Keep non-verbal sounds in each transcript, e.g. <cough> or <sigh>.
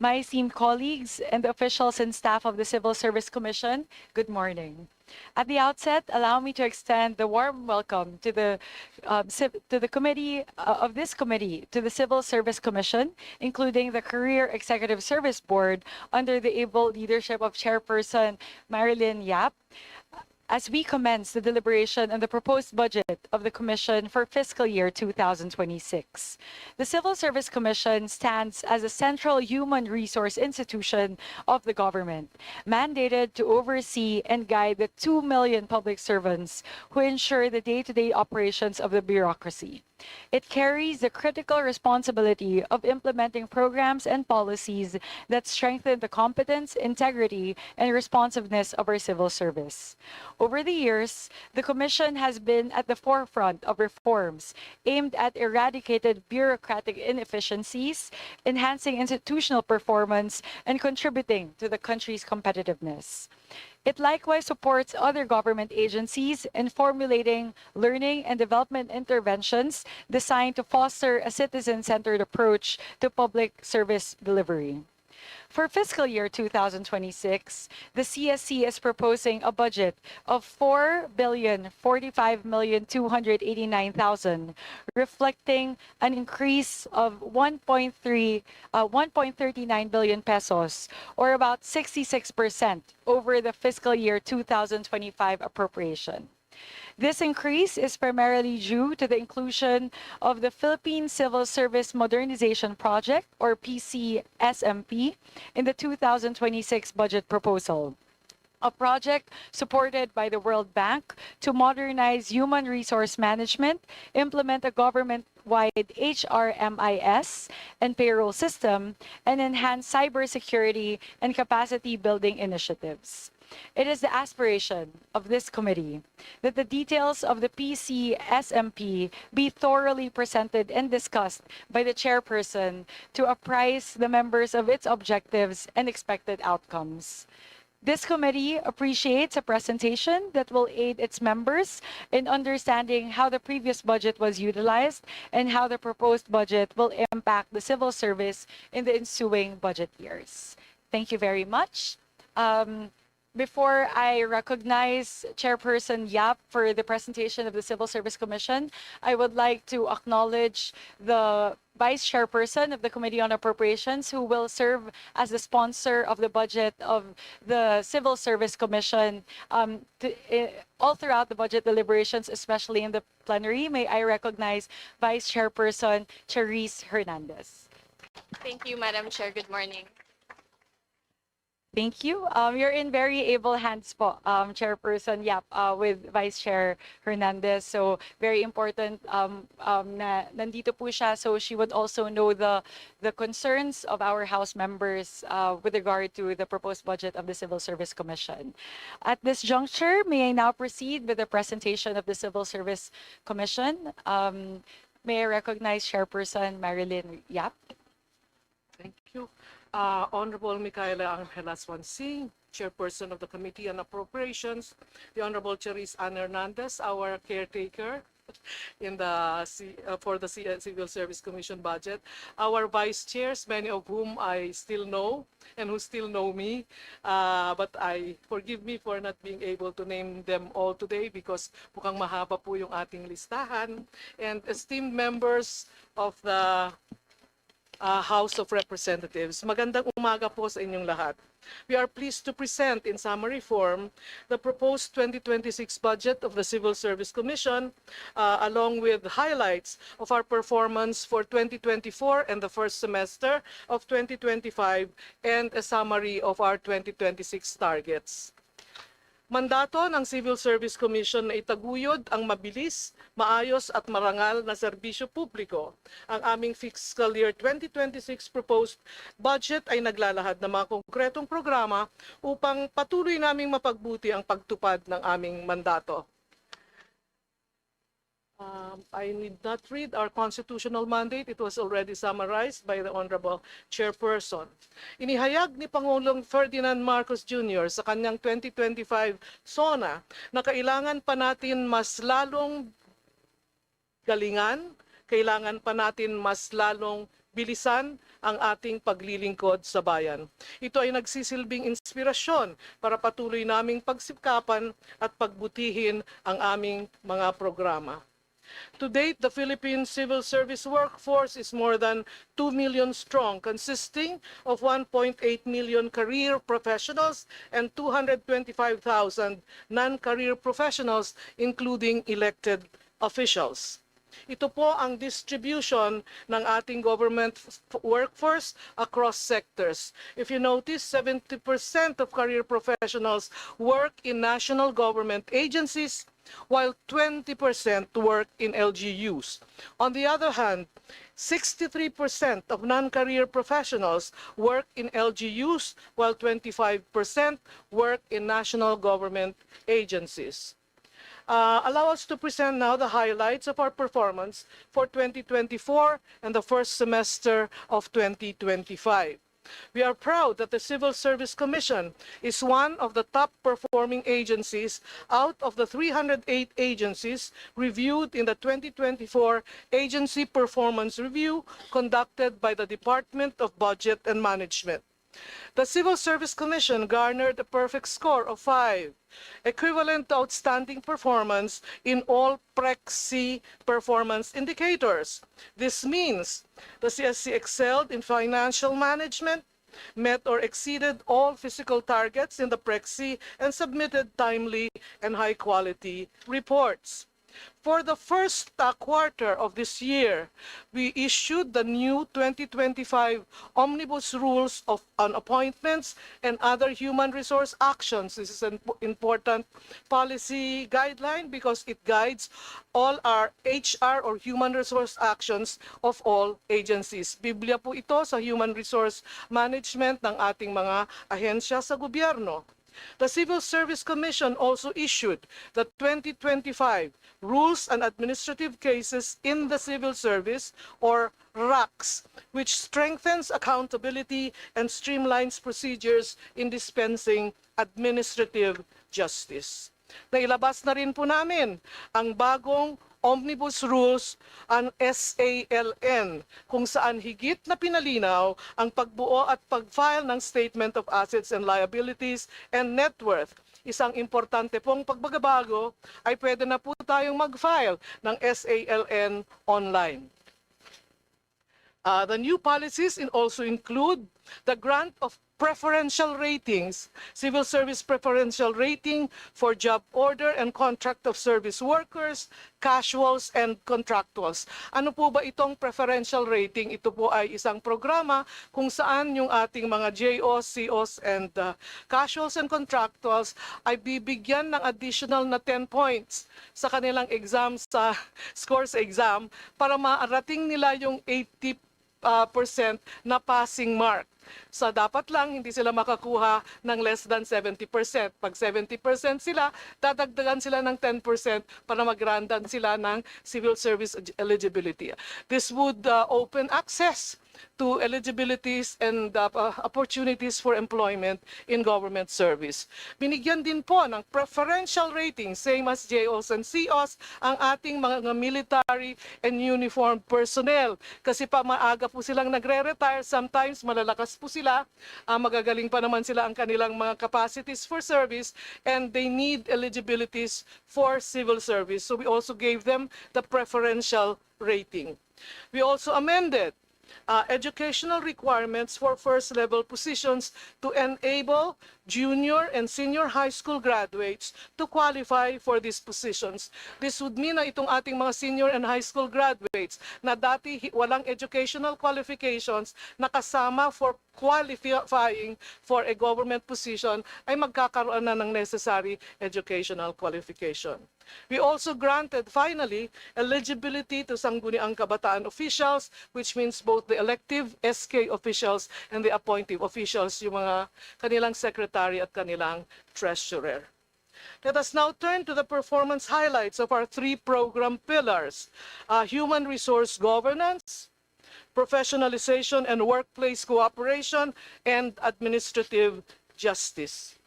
my esteemed colleagues and the officials and staff of the Civil Service Commission, good morning. At the outset, allow me to extend the warm welcome to the um, to the committee uh, of this committee to the Civil Service Commission, including the Career Executive Service Board under the able leadership of Chairperson Marilyn Yap. As we commence the deliberation on the proposed budget of the Commission for fiscal year 2026, the Civil Service Commission stands as a central human resource institution of the government, mandated to oversee and guide the 2 million public servants who ensure the day to day operations of the bureaucracy. It carries the critical responsibility of implementing programs and policies that strengthen the competence, integrity, and responsiveness of our civil service. Over the years, the Commission has been at the forefront of reforms aimed at eradicating bureaucratic inefficiencies, enhancing institutional performance, and contributing to the country's competitiveness. It likewise supports other government agencies in formulating learning and development interventions designed to foster a citizen centered approach to public service delivery. For fiscal year 2026, the CSC is proposing a budget of 4,045,289,000, reflecting an increase of 1.3 uh, 1.39 billion pesos or about 66% over the fiscal year 2025 appropriation. This increase is primarily due to the inclusion of the Philippine Civil Service Modernization Project, or PCSMP, in the 2026 budget proposal. A project supported by the World Bank to modernize human resource management, implement a government wide HRMIS and payroll system, and enhance cybersecurity and capacity building initiatives. It is the aspiration of this committee that the details of the PCSMP be thoroughly presented and discussed by the chairperson to apprise the members of its objectives and expected outcomes. This committee appreciates a presentation that will aid its members in understanding how the previous budget was utilized and how the proposed budget will impact the civil service in the ensuing budget years. Thank you very much. Um, before I recognize Chairperson Yap for the presentation of the Civil Service Commission, I would like to acknowledge the Vice Chairperson of the Committee on Appropriations who will serve as the sponsor of the budget of the Civil Service Commission um, to, eh, all throughout the budget deliberations, especially in the plenary. May I recognize Vice Chairperson Charisse Hernandez. Thank you, Madam Chair. Good morning. Thank you. Um, you're in very able hands po, um, Chairperson Yap, uh, with Vice Chair Hernandez. So very important um, um, na nandito po siya. So she would also know the the concerns of our House members uh, with regard to the proposed budget of the Civil Service Commission. At this juncture, may I now proceed with the presentation of the Civil Service Commission. Um, may I recognize Chairperson Marilyn Yap? Thank you. Uh, Honorable Micaela Angela Swansing, Chairperson of the Committee on Appropriations, the Honorable Cherise Ann Hernandez, our caretaker in the C- uh, for the C- uh, Civil Service Commission budget, our vice chairs, many of whom I still know and who still know me, uh, but I forgive me for not being able to name them all today because mukhang mahaba po yung ating listahan, and esteemed members of the uh, House of Representatives. Magandang umaga po sa inyong lahat. We are pleased to present in summary form the proposed 2026 budget of the Civil Service Commission uh, along with highlights of our performance for 2024 and the first semester of 2025 and a summary of our 2026 targets. Mandato ng Civil Service Commission na itaguyod ang mabilis, maayos at marangal na serbisyo publiko. Ang aming fiscal year 2026 proposed budget ay naglalahad ng mga konkretong programa upang patuloy naming mapagbuti ang pagtupad ng aming mandato. Um, I need not read our constitutional mandate. It was already summarized by the Honorable Chairperson. Inihayag ni Pangulong Ferdinand Marcos Jr. sa kanyang 2025 SONA na kailangan pa natin mas lalong galingan, kailangan pa natin mas lalong bilisan ang ating paglilingkod sa bayan. Ito ay nagsisilbing inspirasyon para patuloy naming pagsikapan at pagbutihin ang aming mga programa. To date, the Philippine civil service workforce is more than 2 million strong, consisting of 1.8 million career professionals and 225,000 non-career professionals, including elected officials. Ito po ang distribution ng ating government workforce across sectors. If you notice, 70% of career professionals work in national government agencies, while 20% work in LGUs. On the other hand, 63% of non-career professionals work in LGUs, while 25% work in national government agencies. Uh, allow us to present now the highlights of our performance for 2024 and the first semester of 2025. We are proud that the Civil Service Commission is one of the top performing agencies out of the 308 agencies reviewed in the 2024 Agency Performance Review conducted by the Department of Budget and Management. The Civil Service Commission garnered a perfect score of 5, equivalent to outstanding performance in all PREC-C performance indicators. This means the CSC excelled in financial management, met or exceeded all physical targets in the PREC-C, and submitted timely and high-quality reports. For the first uh, quarter of this year, we issued the new 2025 Omnibus Rules of on Appointments and Other Human Resource Actions. This is an important policy guideline because it guides all our HR or human resource actions of all agencies. Biblia po ito sa human resource management ng ating mga ahensya sa gobyerno. The Civil Service Commission also issued the 2025 Rules and Administrative Cases in the Civil Service, or RACS, which strengthens accountability and streamlines procedures in dispensing administrative justice. Nailabas na rin po namin ang bagong Omnibus Rules ang SALN kung saan higit na pinalinaw ang pagbuo at pag-file ng Statement of Assets and Liabilities and Net Worth. Isang importante pong pagbabago ay pwede na po tayong mag-file ng SALN online. Uh, the new policies also include the grant of preferential ratings, civil service preferential rating for job order and contract of service workers, casuals, and contractuals. Ano po ba itong preferential rating? Ito po ay isang programa kung saan yung ating mga JOs, COs, and uh, casuals and contractuals ay bibigyan ng additional na 10 points sa kanilang exam sa <laughs> scores exam para maarating nila yung 80 uh, percent na passing mark. So dapat lang hindi sila makakuha ng less than 70%. Pag 70% sila, dadagdagan sila ng 10% para magrandan sila ng civil service eligibility. This would uh, open access to eligibilities and uh, uh, opportunities for employment in government service. Binigyan din po ng preferential rating, same as JOs and COs, ang ating mga military and uniformed personnel. Kasi pa maaga po silang nagre-retire, sometimes malalakas po sila, ah, magagaling pa naman sila ang kanilang mga capacities for service, and they need eligibilities for civil service. So we also gave them the preferential rating. We also amended uh, educational requirements for first level positions to enable junior and senior high school graduates to qualify for these positions. This would mean na itong ating mga senior and high school graduates na dati walang educational qualifications nakasama for qualifying for a government position ay magkakaroon na ng necessary educational qualification. We also granted finally eligibility to sangguniang kabataan officials, which means both the elective SK officials and the appointive officials, yung mga kanilang secretary at kanilang treasurer. Let us now turn to the performance highlights of our three program pillars, uh, human resource governance, professionalization and workplace cooperation, and administrative justice.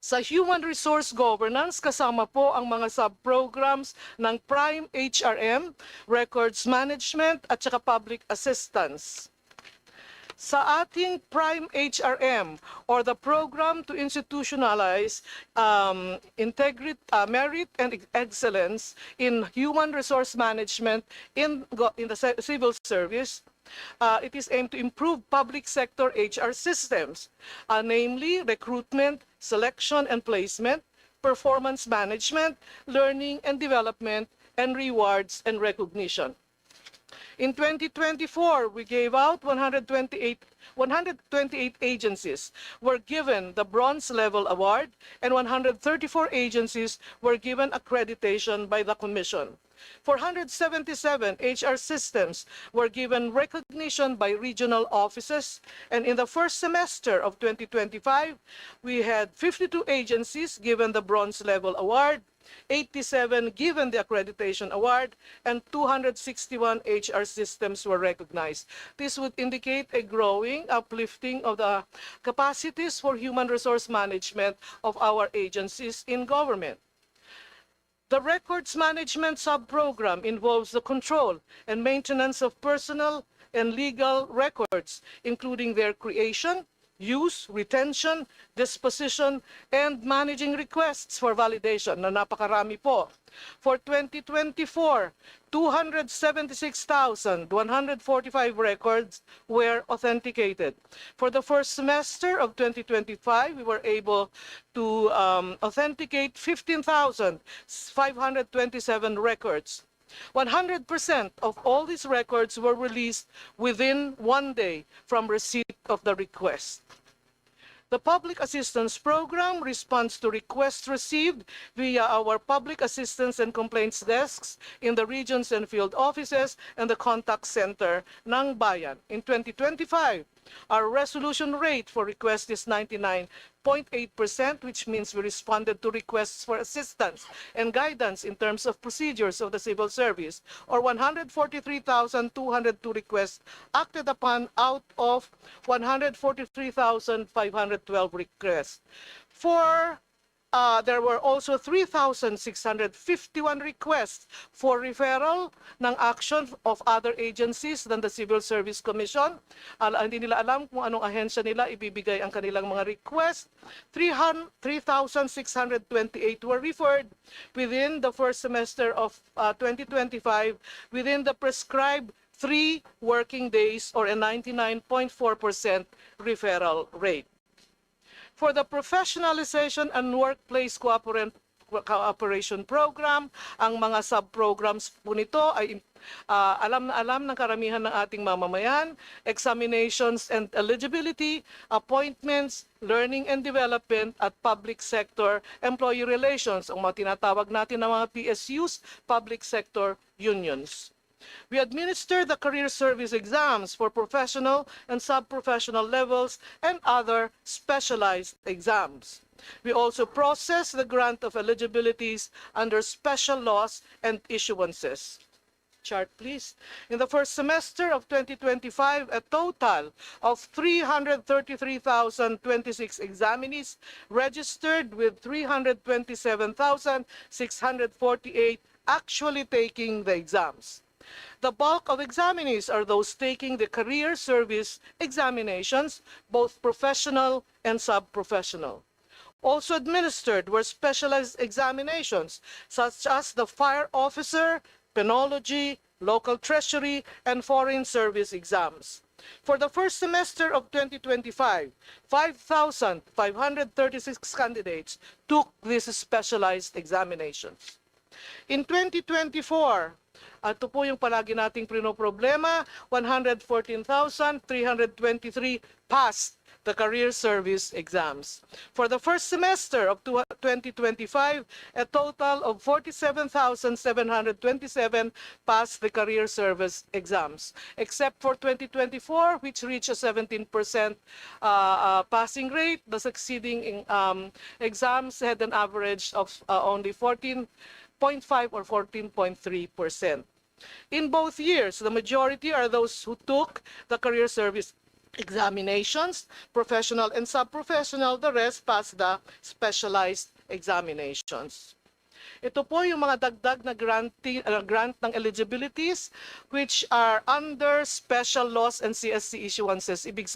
Sa Human Resource Governance, kasama po ang mga sub-programs ng Prime HRM, Records Management at saka Public Assistance. Sa ating Prime HRM or the Program to Institutionalize um, Integrity, uh, Merit and Excellence in Human Resource Management in, in the ci- civil service, uh, it is aimed to improve public sector HR systems, uh, namely recruitment, selection and placement, performance management, learning and development, and rewards and recognition. In 2024, we gave out 128, 128 agencies were given the bronze level award and 134 agencies were given accreditation by the commission. 477 HR systems were given recognition by regional offices and in the first semester of 2025, we had 52 agencies given the bronze level award 87 given the accreditation award, and 261 HR systems were recognized. This would indicate a growing uplifting of the capacities for human resource management of our agencies in government. The records management sub-program involves the control and maintenance of personal and legal records, including their creation, use, retention, disposition, and managing requests for validation na napakarami po. For 2024, 276,145 records were authenticated. For the first semester of 2025, we were able to um, authenticate 15,527 records. 100% of all these records were released within one day from receipt of the request. The Public Assistance Program responds to requests received via our Public Assistance and Complaints desks in the regions and field offices and the contact center ng Bayan. In 2025, our resolution rate for requests is 99.8%, which means we responded to requests for assistance and guidance in terms of procedures of the civil service, or 143,202 requests acted upon out of 143,512 requests. For uh, there were also 3,651 requests for referral ng action of other agencies than the Civil Service Commission. Al hindi nila alam kung anong ahensya nila ibibigay ang kanilang mga request. 300 3,628 were referred within the first semester of uh, 2025 within the prescribed three working days or a 99.4% referral rate for the professionalization and workplace cooperation program. Ang mga sub-programs po nito ay ah, alam na alam ng karamihan ng ating mamamayan, examinations and eligibility, appointments, learning and development at public sector employee relations, ang mga tinatawag natin ng mga PSUs, public sector unions. We administer the career service exams for professional and sub-professional levels and other specialized exams. We also process the grant of eligibilities under special laws and issuances. Chart, please. In the first semester of 2025, a total of 333,026 examinees registered with 327,648 actually taking the exams. The bulk of examinees are those taking the career service examinations, both professional and sub-professional. Also administered were specialized examinations such as the fire officer, penology, local treasury, and foreign service exams. For the first semester of 2025, 5,536 candidates took these specialized examinations. In 2024, ito po yung palagi nating problema 114,323 passed the career service exams. For the first semester of two- 2025, a total of 47,727 passed the career service exams, except for 2024, which reached a 17% uh, uh, passing rate. The succeeding in, um, exams had an average of uh, only 14.5 or 14.3 percent. In both years, the majority are those who took the career service examinations, professional and sub-professional, the rest pass the specialized examinations. Ito po yung mga dagdag na granting, uh, grant ng eligibilities which are under special laws and CSC issuances. Ibig